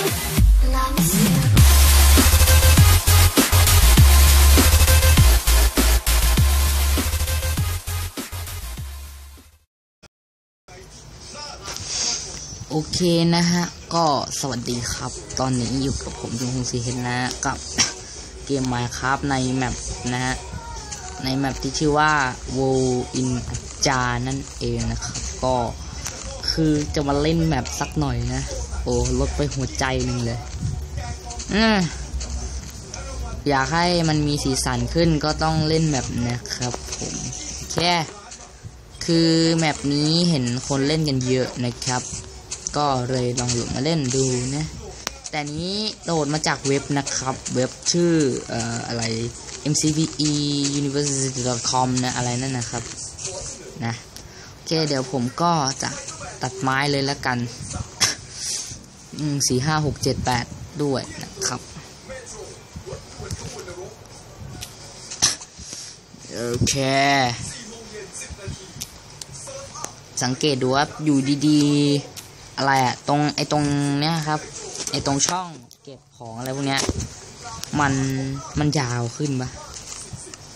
โอเคนะฮะ ก็สวัสดีครับ ตอนนี้อยู่กับผมจุงคงซีเฮนนะกับเกม Minecraft ในแมปนะฮะ ในแมปที่ชื่อว่า World in จานั่นเองนะครับ ก็คือจะมาเล่นแมปสักหน่อยนะ โอ้ลดไปหัวใจหนึงเลยอยากให้มันมีสีสันขึ้นก็ต้องเล่นแมปนะครับผมแค่คือแมปนี้เห็นคนเล่นกันเยอะนะครับ ก็เลยลองโหลดมาเล่นดูนะแต่นี้โหลดมาจากเว็บนะครับ เว็บชื่อเอ่ออะไร mcpe university.com นะอะไรนั่นนะครับนะโอเคเดี๋ยวผมก็จะตัดไม้เลยละกัน สี่ห้าหกเจ็ดแปดด้วยนะครับ โอเค สังเกตดูว่าอยู่ดีๆ อะไรอะตรงไอตรงเนี้ยครับ ไอตรงช่องเก็บของอะไรพวกเนี้ย มันมันยาวขึ้นปะ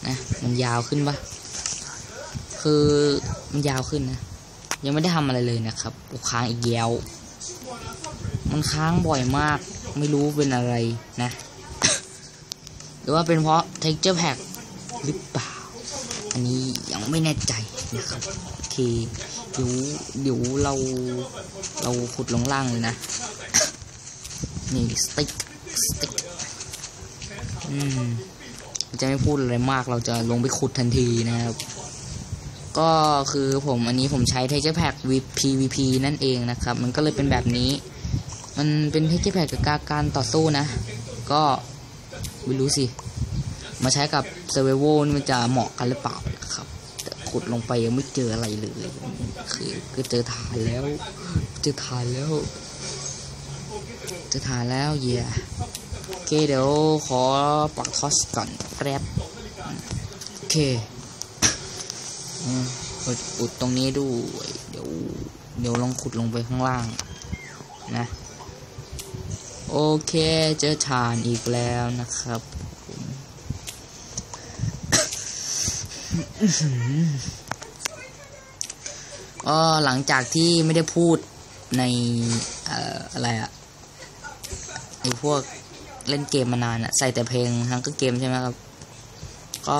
นะมันยาวขึ้นปะคือมันยาวขึ้นนะ ยังไม่ได้ทำอะไรเลยนะครับโอ้ค้างอีกแล้ว มันค้างบ่อยมาก ไม่รู้เป็นอะไรนะ หรือว่าเป็นเพราะ texture pack หรือเปล่า อันนี้ยังไม่แน่ใจนะครับ โอเค เดี๋ยวเดี๋ยวเรา เราขุดลงล่างเลยนะ นี่สติ๊กสติ๊กอืมจะไม่พูดอะไรมากเราจะลงไปขุดทันทีนะครับ ก็คือผมอันนี้ผมใช้ texture pack PVP นั่นเองนะครับ มันก็เลยเป็นแบบนี้ มันเป็น texture pack กับการต่อสู้นะ ก็ไม่รู้สิ มาใช้กับ survival นี่มันจะเหมาะกันหรือเปล่าครับแต่ขุดลงไปยังไม่เจออะไรเลย คือก็เจอฐานแล้ว เจอฐานแล้ว เจอฐานแล้วเย่โอเคเดี๋ยวขอปักทอสก่อนแป๊บโอเคอุดอุดตรงนี้ด้วย เดี๋ยว เดี๋ยวลองขุดลงไปข้างล่าง นะ โอเค เจอฐานอีกแล้วนะครับก็หลังจากที่ไม่ได้พูดในอะไรอะไอพวกเล่นเกมมานานอะใส่แต่เพลงทั้งก็เกมใช่ไหมครับ ก็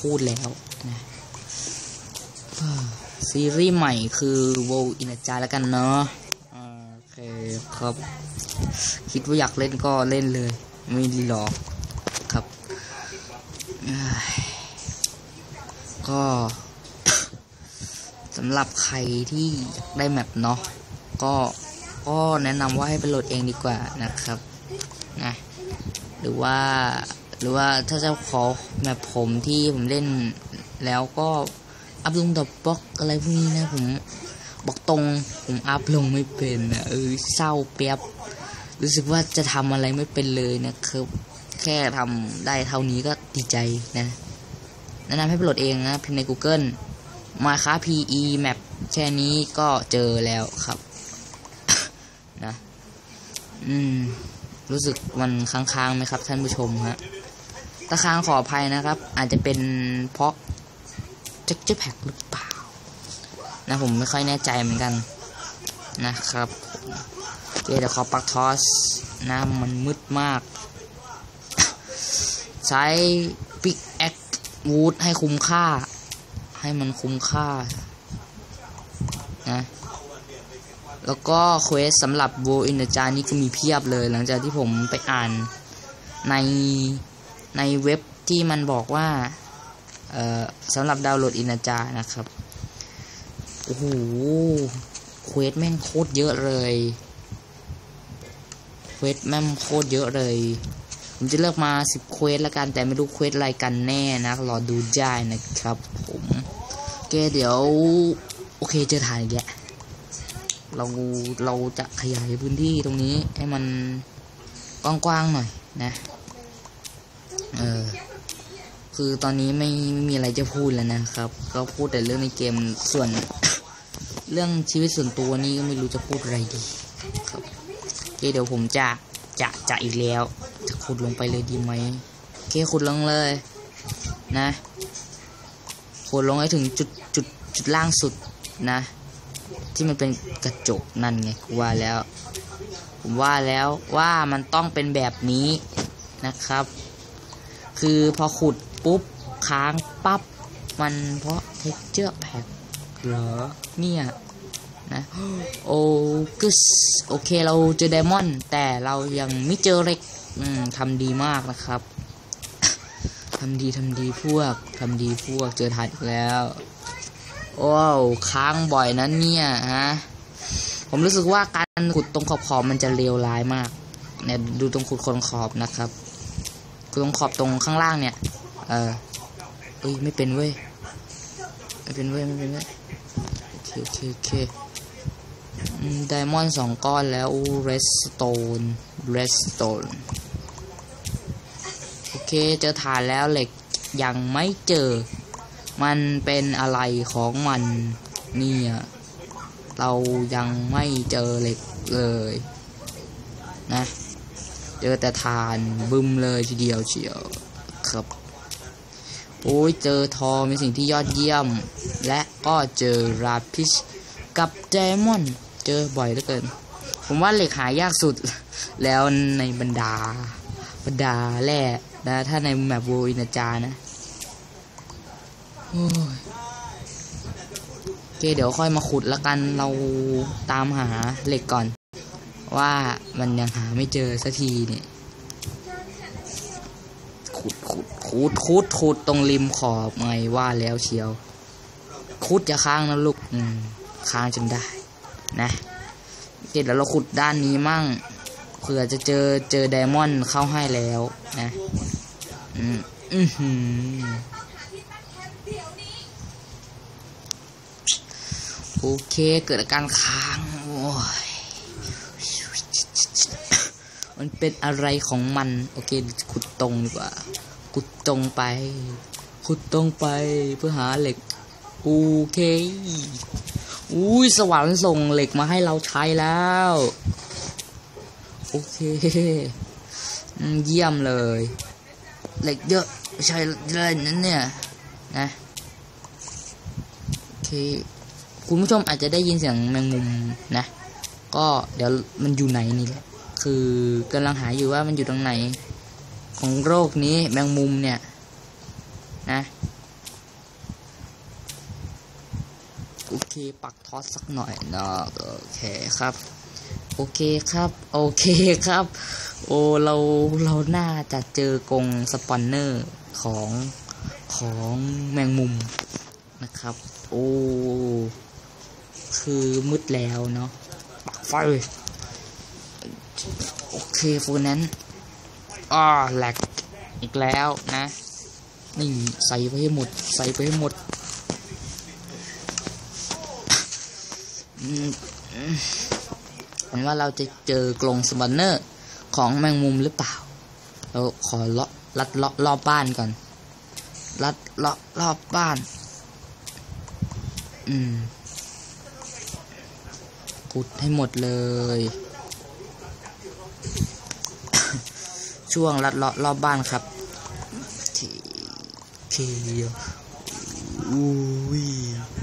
พูดแล้วนะซีรีส์ใหม่คือ w o w in a j a แล้วกันเนาะโอเคครับ คิดว่าอยากเล่นก็เล่นเลย ไม่รีรอครับ ก็สำหรับใครที่อยากได้แมปเนาะก็ก็แนะนำว่าให้ไปโหลดเองดีกว่านะครับนะหรือว่าหรือว่าถ้าจะขอแมปผมที่ผมเล่นแล้วก็อัพลงดอบบล็อกอะไรพวกนี้นะผมบอกตรงผมอัพลงไม่เป็นนะเออเศร้าเปียบ รู้สึกว่าจะทำอะไรไม่เป็นเลยนะครับ แค่ทำได้เท่านี้ก็ดีใจนะแนะนำให้ไปโหลดเองนะพิมพ์ใน Google มาค้า PE map แค่นี้ก็เจอแล้วครับ นะ อืม รู้สึกมันค้างๆไหมครับ ท่านผู้ชมฮะถ้าค้างขออภัยนะครับ อาจจะเป็นเพราะ texture pack หรือเปล่า นะผมไม่ค่อยแน่ใจเหมือนกันนะครับ เคเดี๋ยวขอปักทอสนะมันมืดมาก ใช้ปิกแอควูดให้คุ้มค่า ให้มันคุ้มค่านะแล้วก็เควสสำหรับโวอินเดจานี่ก็มีเพียบเลย หลังจากที่ผมไปอ่านในในเว็บที่มันบอกว่าสำหรับดาวน์โหลดอินจานะครับ โอ้โห เควสแม่งโคตรเยอะเลย ควสแม่งโคตรเยอะเลย ผมจะเลือกมาสิบเควสละกันแต่ไม่รู้เควสอะไรกันแน่นะรอดูได้นะครับ ผมโอเคเดี๋ยว โอเคเจอฐานอีกแล้วเราเราจะขยายพื้นที่ตรงนี้ให้มันกว้างๆหน่อยนะเออคือตอนนี้ไม่มีอะไรจะพูดแล้วนะครับ ก็พูดแต่เรื่องในเกมส่วน เรื่องชีวิตส่วนตัวนี่ก็ไม่รู้จะพูดอะไรดี เคเคเดี๋ยวผมจะจะจะอีกแล้ว จะขุดลงไปเลยดีไหมโอเคขุดลงเลย นะขุดลงให้ถึงจุดจุดจุดล่างสุดนะ ที่มันเป็นกระจกนั่นไงกูว่าแล้ว ผมว่าแล้วว่ามันต้องเป็นแบบนี้นะครับ คือพอขุดปุ๊บค้างปั๊บมันเพราะเท็กเจอร์แพ็คเหรอเนี่ย นะโอกึสโอเคเราเจอไดมอนด์แต่เรายังไม่เจอเหล็กอืมทำดีมากนะครับทำดีทำดีพวกทำดีพวกเจอถ่ายแล้วว้าวค้างบ่อยนั้นเนี่ยฮะผมรู้สึกว่าการขุดตรงขอบขอบมันจะเลวร้ายมากเนี่ยดูตรงขุดคนขอบนะครับขุดตรงขอบตรงข้างล่างเนี่ย เออเอ้ยไม่เป็นเว้ยไม่เป็นเว้ยไม่เป็นเว้ยโอเคโอเคโอเค ไดมอนด์สองก้อนแล้วเรสโตนเรสโตนโอเค เจอฐานแล้วเหล็กยังไม่เจอ มันเป็นอะไรของมันเนี่ยเรายังไม่เจอเหล็กเลยนะ เจอแต่ฐานบึมเลยทีเดียวเชียวครับ โอ้ยเจอทองเป็นสิ่งที่ยอดเยี่ยม และก็เจอราพิชกับไดมอนด์ จอบ่อยเหลือเกิน ผมว่าเหล็กหายากสุดแล้วในบรรดา บรรดาแร่นะถ้าในแมปโวอินาจานะโอ้ยโอเคเดี๋ยวค่อยมาขุดล้วกันเราตามหาเหล็กก่อน ว่ามันยังหาไม่เจอสักทีเนี่ยขุดขุดขุดขุดขุดตรงริมขอบไงว่าแล้วเชียว ขุดจะค้างนะลูกอืมค้างจนได้ นะโอเคเดี๋ยวเราขุดด้านนี้มั่งเผื่อจะเจอเจอไดมอนด์เข้าให้แล้วนะอืมอือหือโอเคเกิดอาการค้างโอ้ยมันเป็นอะไรของมัน โอเคขุดตรงดีกว่าขุดตรงไปขุดตรงไปเพื่อหาเหล็ก โอเค อุ้ยสวรรค์ส่งเหล็กมาให้เราใช้แล้ว โอเคเยี่ยมเลย เหล็กเยอะใช่เล่นนั่นเนี่ย นะ โอเค คุณผู้ชมอาจจะได้ยินเสียงแมงมุมนะ ก็เดี๋ยวมันอยู่ไหนนี่แหละคือกำลังหาอยู่ว่ามันอยู่ตรงไหน ของโรคนี้แมงมุมเนี่ย นะ โอเคปักทอสสักหน่อยเนาะโอเคครับ โอเคครับ โอเคครับ โอ้เราเราน่าจะเจอกรงสปอนเนอร์ของของแมงมุมนะครับ โอ้คือมืดแล้วเนาะปักไฟโอเคฟูนั้นอ่าแหลกอีกแล้วนะนี่ใส่ไปให้หมด ใส่ไปให้หมด อืมอืมเห็นว่าเราจะเจอกรงสปอนเนอร์ของแมงมุมหรือเปล่า เราขอเลาะลัดเลาะรอบบ้านก่อนลัดเลาะรอบบ้าน อืมขุดให้หมดเลย ช่วงลัดเลาะรอบบ้านครับทีทีอุ้ยอุ้ย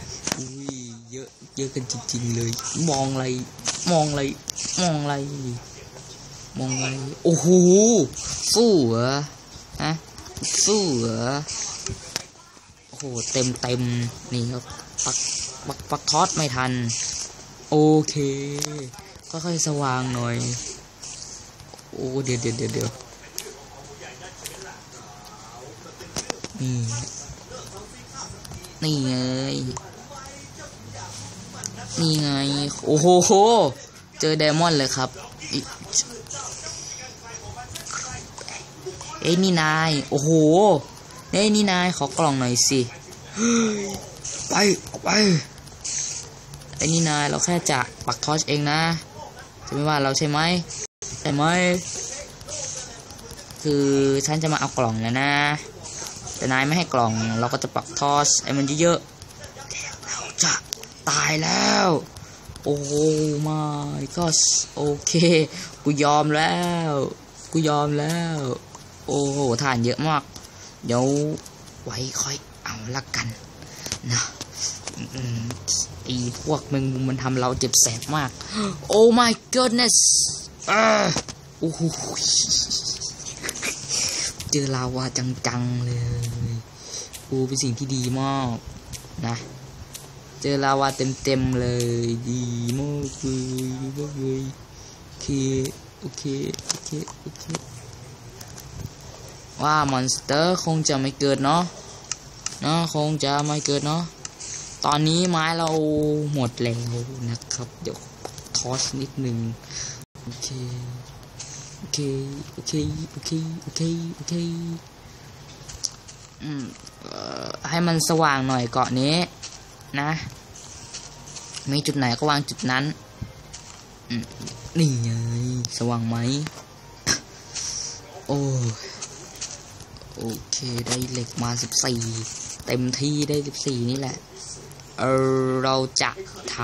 เยอะเยอะกันจริง ๆ เลย มองอะไร มองอะไร มองอะไร มองอะไร โอ้โห สู้เหรอ ฮะ สู้เหรอ โอ้โห เต็มเต็มนี่ครับ ปัก ปัก ปักทอดไม่ทัน โอเค ค่อยๆสว่างหน่อย โอ้ เดี๋ยวเดี๋ยวเดี๋ยวเดี๋ยวนี่ นี่ไง นี่ไง โอ้โห เจอไดมอนด์เลยครับเอ้ยนี่นาย โอ้โหเอ้ยนี่นาย ขอกล่องหน่อยสิไปไปไอ้นี่นายเราแค่จะปักทอชเองนะจะไม่ว่าเราใช่ไหมใช่ไหมคือฉันจะมาเอากล่องนะนะ แต่นายไม่ให้กล่องเราก็จะปักทอสไอ้มันเยอะๆเราจะ ตายแล้ว โอ้ my god โอเค กูยอมแล้ว กูยอมแล้ว โอ้โหฐานเยอะมาก เดี๋ยวไว้ค่อยเอาละกันนะอืมไอีพวกมึงมันทำเราเจ็บแสบมาก โอ้ my goodness อ่าโอ้โหเจอลาวาจังๆเลยโอ้เป็นสิ่งที่ดีมากนะ อลาวาเต็มๆเลยดีมากเลยดีมากเลยโอเคโอเคโอเคโอเคว่ามอนสเตอร์คงจะไม่เกิดเนาะเนาะคงจะไม่เกิดเนาะตอนนี้ไม้เราหมดแล้วนะครับ เดี๋ยวทอสนิดหนึ่งโอเคโอเคโอเคโอเคโอเคโอเคอืมเอ่อให้มันสว่างหน่อยเกาะนี้นะ มีจุดไหนก็วางจุดนั้นนี่ไงสว่างไหมโอ้โอเคได้เหล็กมาสิบสี่เต็มที่ได้สิบสี่นี่แหละ เออเราจะท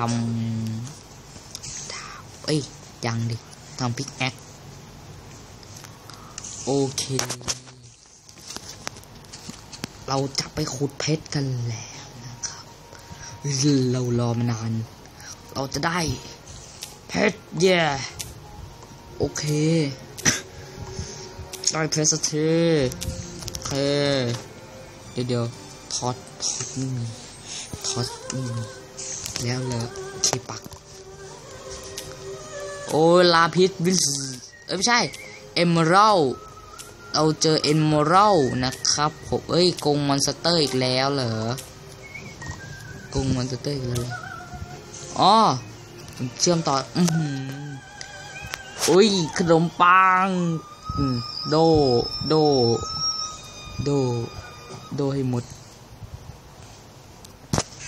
ำทำเอ้ยยังดิทำพิกแอคโอเค เราจะไปขุดเพชรกันแหละ เรารอมานาน เราจะได้เพชรเย่โอเคได้เพชรสักทีโอเค เดี๋ยวเดี๋ยวทอดทอดนี่มีทอดนี่มีแล้วแล้วโอเคปัก โอ้ลาพิษวิสเอ้ยไม่ใช่ เอมเมอรัลเราเจอเอมเมอรัลนะครับผมเอ้ยกงมอนสเตอร์อีกแล้วเหรอ กรงมอนสเตอร์อีกแล้วเหรออ๋อเชื่อมต่อ อือุ้ยขนมปังอืมโด โด โด โดให้หมด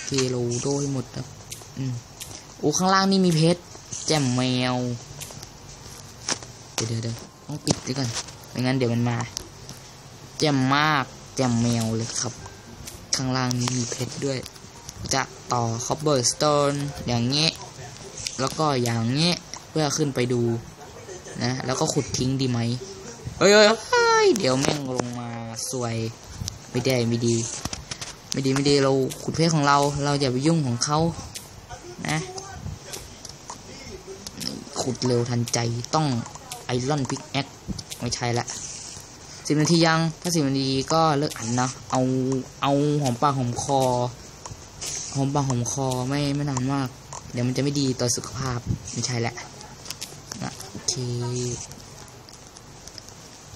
เกโลโดให้หมดครับ อืมโอ้ข้างล่างนี่มีเพชรแจ่มแมวเดี๋ยวเดี๋ยวเดี๋ยวต้องปิดด้วยกันไม่งั้นเดี๋ยวมันมา แจ่มมาก แจ่มแมวเลยครับ ข้างล่างนี้มีเพชรด้วย จะต่อ cobblestone อย่างเงี้ยแล้วก็อย่างเงี้ยเพื่อขึ้นไปดูนะแล้วก็ขุดทิ้งดีไหมเฮ้ยเฮ้ยเฮ้ยเดี๋ยวแม่งลงมาสวยไม่ได้ไม่ดี ไม่ดีไม่ดีเราขุดเพชรของเราเราอย่าไปยุ่งของเขานะขุดเร็วทันใจต้องไอรอนพิกแอคไม่ใช่ละสิบนาทียัง ถ้าสิบนาทีก็เลิกอันนะเอาเอาหอมปากหอมคอ หอมปากหอมคอไม่ไม่นานมาก เดี๋ยวมันจะไม่ดีต่อสุขภาพไม่ใช่แหละนะโอเค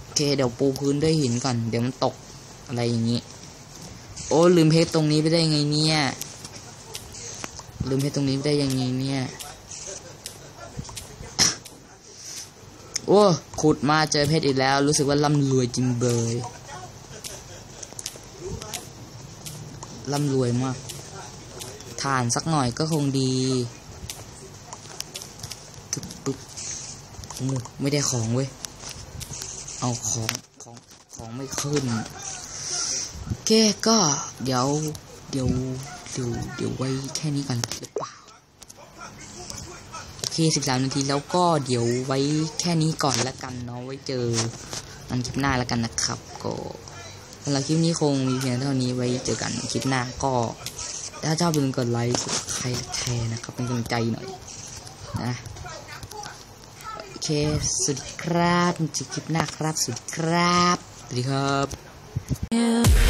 โอเคเดี๋ยวปูพื้นด้วยหินก่อน เดี๋ยวมันตกอะไรอย่างนี้ โอ้ลืมเพชรตรงนี้ไปได้ไงเนี่ย ลืมเพชรตรงนี้ไปได้ยังไงเนี่ยโอ้ขุดมาเจอเพชรอีกแล้ว รู้สึกว่าร่ำรวยจริงเบยร่ำรวยมาก ฐานสักหน่อยก็คงดีปึ๊บไม่ได้ของเว้ย เอาของของของไม่ขึ้นโอเคก็เดี๋ยวเดี๋ยวเดี๋ยวเดี๋ยวไว้แค่นี้ก่อนหรือเปล่าโอเค13นาทีแล้วก็เดี๋ยวไว้แค่นี้ก่อนละกันเนาะไว้เจอกันคลิปหน้าละกันนะครับ ก็สำหรับคลิปนี้คงมีเพียงเท่านี้ไว้เจอกันคลิปหน้าก็ ถ้าชอบอย่าลืมกดไลค์ใครแชร์นะครับ เป็นกำลังใจหน่อยนะโอเคสวัสดีครับจอคลิปหน้าครับ สวัสดีครับสวัสดีครับ